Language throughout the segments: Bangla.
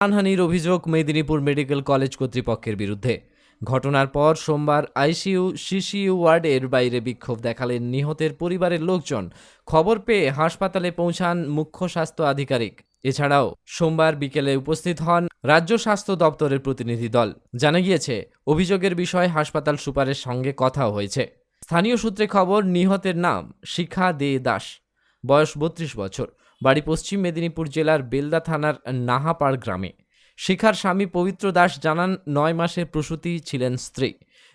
প্রাণহানির অভিযোগ মেদিনীপুর মেডিকেল কলেজ কর্তৃপক্ষের বিরুদ্ধে। ঘটনার পর সোমবার আইসিইউ, সিসিইউ ওয়ার্ডের বাইরে বিক্ষোভ দেখালেন নিহতের পরিবারের লোকজন। খবর পেয়ে হাসপাতালে পৌঁছান মুখ্য স্বাস্থ্য আধিকারিক। এছাড়াও সোমবার বিকেলে উপস্থিত হন রাজ্য স্বাস্থ্য দপ্তরের প্রতিনিধি দল। জানা গিয়েছে, অভিযোগের বিষয়ে হাসপাতাল সুপারের সঙ্গে কথাও হয়েছে। স্থানীয় সূত্রে খবর, নিহতের নাম শিখা দে দাস। বয়স বত্রিশ বছর। বাড়ি পশ্চিম মেদিনীপুর জেলার বেলদা থানার নাহাপাড় গ্রামে। শিখার স্বামী পবিত্র দাস জানান, নয় মাসের প্রসূতি ছিলেন স্ত্রী।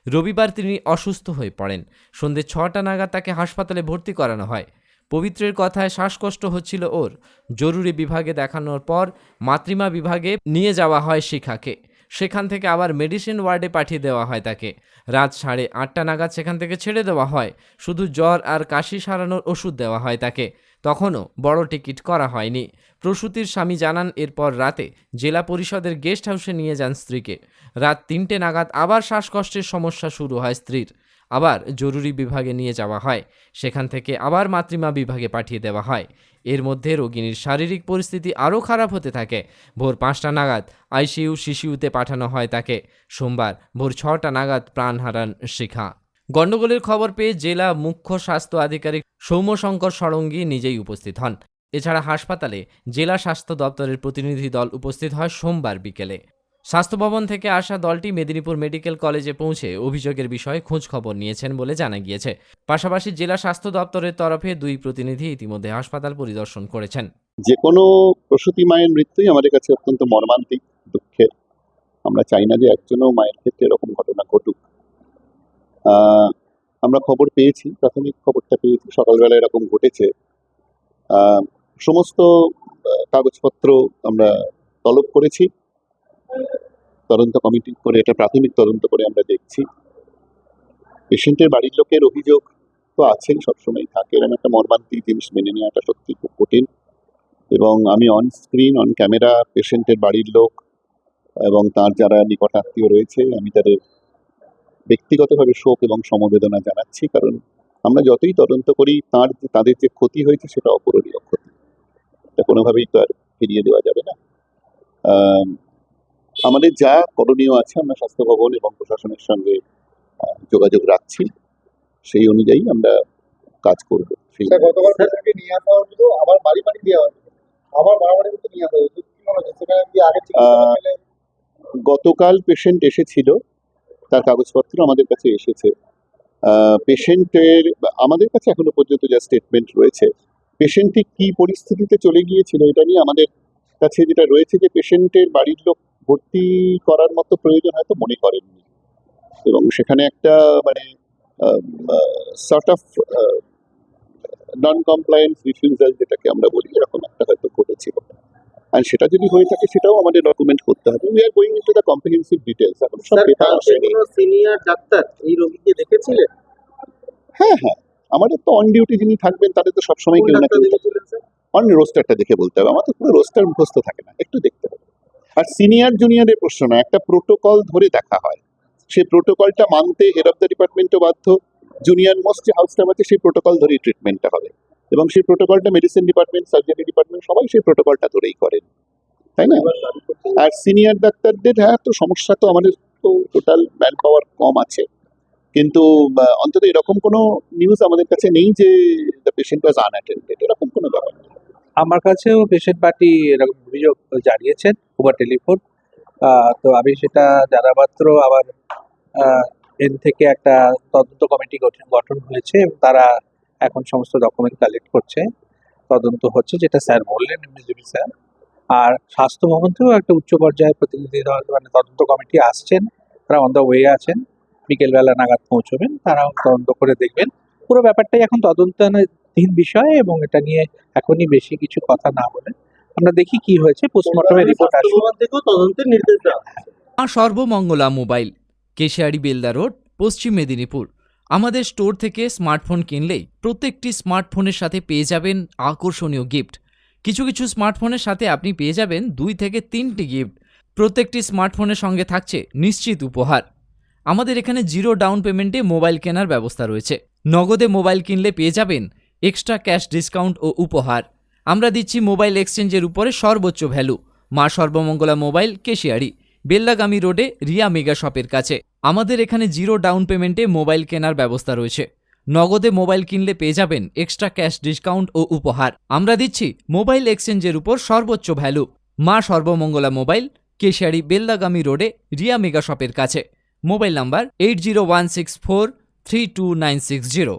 রবিবার তিনি অসুস্থ হয়ে পড়েন। সন্ধে ছটা নাগাদ তাকে হাসপাতালে ভর্তি করানো হয়। পবিত্রের কথায় শ্বাসকষ্ট হচ্ছিল ওর। জরুরি বিভাগে দেখানোর পর মাতৃমা বিভাগে নিয়ে যাওয়া হয় শিখাকে। সেখান থেকে আবার মেডিসিন ওয়ার্ডে পাঠিয়ে দেওয়া হয় তাকে। রাত সাড়ে আটটা নাগাদ সেখান থেকে ছেড়ে দেওয়া হয়। শুধু জ্বর আর কাশি সারানোর ওষুধ দেওয়া হয় তাকে। তখনও বড় টিকিট করা হয়নি। প্রসূতির স্বামী জানান, এরপর রাতে জেলা পরিষদের গেস্ট হাউসে নিয়ে যান স্ত্রীকে। রাত তিনটে নাগাদ আবার শ্বাসকষ্টের সমস্যা শুরু হয় স্ত্রীর। আবার জরুরি বিভাগে নিয়ে যাওয়া হয়। সেখান থেকে আবার মাতৃমা বিভাগে পাঠিয়ে দেওয়া হয়। এর মধ্যে রোগিনীর শারীরিক পরিস্থিতি আরও খারাপ হতে থাকে। ভোর পাঁচটা নাগাদ আইসিইউ শিশিউতে পাঠানো হয় তাকে। সোমবার ভোর ছটা নাগাদ প্রাণ হারান শিখা। গণ্ডগোলের খবর পেয়ে জেলা মুখ্য স্বাস্থ্য আধিকারিক সৌম্যশঙ্কর ষড়ঙ্গী নিজেই উপস্থিত হন। এছাড়া হাসপাতালে জেলা স্বাস্থ্য দপ্তরের প্রতিনিধি দল উপস্থিত হয় সোমবার বিকেলে। স্বাস্থ্য ভবন থেকে আসা দলটি মেদিনীপুর মেডিকেল কলেজে পৌঁছে অভিযোগের বিষয়ে খোঁজ খবর নিয়েছেন বলে জানা গিয়েছে। পাশাপাশি জেলা স্বাস্থ্য দপ্তরের তরফে দুই প্রতিনিধি ইতিমধ্যে হাসপাতাল পরিদর্শন করেছেন। যে কোনো প্রসূতি মায়ের মৃত্যুই আমাদের কাছে অত্যন্ত মর্মান্তিক দুঃখের। আমরা চাই না যে একজনও মায়ের ক্ষেত্রে এরকম ঘটনা ঘটুক। আমরা খবর পেয়েছি, প্রাথমিক খবরটা পেয়েছি, সকালবেলা এরকম ঘটেছে। সমস্ত কাগজপত্র আমরা তলব করেছি। তদন্ত কমিটি করে, এটা প্রাথমিক তদন্ত করে আমরা দেখছি। পেশেন্টের বাড়ির লোকের অভিযোগ তো আছেই সবসময় থাকে। এরকম একটা মর্মান্তিক জিনিস মেনে নেওয়াটা সত্যি খুব কঠিন। এবং আমি অন স্ক্রিন অন ক্যামেরা পেশেন্টের বাড়ির লোক এবং তার যারা নিকট আত্মীয় রয়েছে, আমি তাদের ব্যক্তিগতভাবে শোক এবং সমবেদনা জানাচ্ছি কারণ আমরা যতই তদন্ত করি তার যে- তাদের যে ক্ষতি হয়েছে সেটা অপূরণীয় ক্ষতি। এটা কোনোভাবেই তো আর ফিরিয়ে দেওয়া যাবে না। আমাদের যা করণীয় আছে আমরা স্বাস্থ্য ভবন এবং প্রশাসনের সঙ্গে যোগাযোগ রাখছি। সেই অনুযায়ী আমরা কাজ করব। সেই আবার বাড়ি বাড়ি দেওয়া হয়েছিল আবার বাড়াবাড়ি করতে নিয়ে আসা হয়েছিল কি মনে হচ্ছে? সেখানে কি আগে গতকাল পেশেন্ট এসেছিল। তার কাগজপত্র আমাদের কাছে এসেছে। পেশেন্টের, আমাদের কাছে এখনও পর্যন্ত যা স্টেটমেন্ট রয়েছে পেশেন্ট ঠিক কি পরিস্থিতিতে চলে গিয়েছিল এটা নিয়ে আমাদের কাছে যেটা রয়েছে যে, পেশেন্টের বাড়ির লোক ভর্তি করার মতো প্রয়োজন হয়তো মনে করেননি। এবং সেখানে একটা মানে sort of non compliance refusal যেটাকে আমরা বলি, এরকম একটা হয়তো ঘটেছিল। আর সেটা যদি হয়ে থাকে সেটাও আমাদের ডকুমেন্ট করতে হবে। We are going into the comprehensive details এখন সব পেপার আসেনি। সিনিয়র ডাক্তার এই রোগীকে দেখেছিলেন? হ্যাঁ হ্যাঁ। আমাদের তো অন ডিউটি যিনি থাকবেন তাদের তো সবসময় কেউ না কেউ অন রোস্টারটা দেখে বলতে হবে। আমার তো পুরো রোস্টার মুখস্থ থাকে না। একটু দেখতে হবে। আর সিনিয়র জুনিয়রের প্রশ্ন না একটা প্রোটোকল ধরে দেখা হয়। সেই প্রোটোকলটা মানতে হেড অফ দ্য ডিপার্টমেন্টও বাধ্য। জুনিয়র মোস্ট যে হাউস স্টাফ আছে সেই প্রোটোকল ধরেই ট্রিটমেন্টটা হবে। এবং সেই প্রোটোকলটা মেডিসিন ডিপার্টমেন্ট সার্জারি ডিপার্টমেন্ট সবাই সেই প্রোটোকলটা ধরেই করেন। তাই না? আর সিনিয়র ডাক্তারদের হ্যাঁ তো সমস্যা তো আমাদের তো টোটাল ম্যান পাওয়ার কম আছে। কিন্তু অন্তত এরকম কোনো নিউজ আমাদের কাছে নেই যে দ্য পেশেন্ট ওয়াজ আনঅ্যাটেন্ডেড এরকম কোনো ব্যাপার নেই। আমার কাছেও পেশেন্ট পার্টি এরকম অভিযোগ জানিয়েছেন ওভার টেলিফোন তো আমি সেটা জানা মাত্র আবার এন থেকে একটা তদন্ত কমিটি গঠন গঠন হয়েছে এবং তারা এখন সমস্ত ডকুমেন্ট কালেক্ট করছে। তদন্ত হচ্ছে যেটা স্যার বললেন এমনিজীবী স্যার। আর স্বাস্থ্য ভবন থেকেও একটা উচ্চ পর্যায়ের প্রতিনিধি দল মানে তদন্ত কমিটি আসছেন। তারা অন দ্য ওয়ে আছেন। বিকেলবেলা নাগাদ পৌঁছবেন। তারাও তদন্ত করে দেখবেন। পুরো ব্যাপারটাই এখন তদন্তাধীন বিষয় এবং এটা নিয়ে এখনই বেশি কিছু কথা না বলে। আমরা দেখি কি হয়েছে। পোস্টমর্টমের রিপোর্ট থেকেও তদন্তের নির্দেশ দেওয়া সর্বমঙ্গলা মোবাইল কেশিয়ারি বেলদা রোড পশ্চিম মেদিনীপুর। আমাদের স্টোর থেকে স্মার্টফোন কিনলেই প্রত্যেকটি স্মার্টফোনের সাথে পেয়ে যাবেন আকর্ষণীয় গিফট। কিছু কিছু স্মার্টফোনের সাথে আপনি পেয়ে যাবেন দুই থেকে তিনটি গিফট। প্রত্যেকটি স্মার্টফোনের সঙ্গে থাকছে নিশ্চিত উপহার। আমাদের এখানে জিরো ডাউন পেমেন্টে মোবাইল কেনার ব্যবস্থা রয়েছে। নগদে মোবাইল কিনলে পেয়ে যাবেন এক্সট্রা ক্যাশ ডিসকাউন্ট ও উপহার। আমরা দিচ্ছি মোবাইল এক্সচেঞ্জের উপরে সর্বোচ্চ ভ্যালু। মা সর্বমঙ্গলা মোবাইল, কেশিয়ারি। বেল্লাগামী রোডে রিয়া মেগা শপের কাছে। আমাদের এখানে জিরো ডাউন পেমেন্টে মোবাইল কেনার ব্যবস্থা রয়েছে। নগদে মোবাইল কিনলে পেয়ে যাবেন এক্সট্রা ক্যাশ ডিসকাউন্ট ও উপহার। আমরা দিচ্ছি মোবাইল এক্সচেঞ্জের উপর সর্বোচ্চ ভ্যালু। মা সর্বমঙ্গলা মোবাইল, কেশিয়ারি বেল্লাগামী রোডে রিয়া মেগা শপের কাছে। Mobile number eight zero one six four three two nine six zero.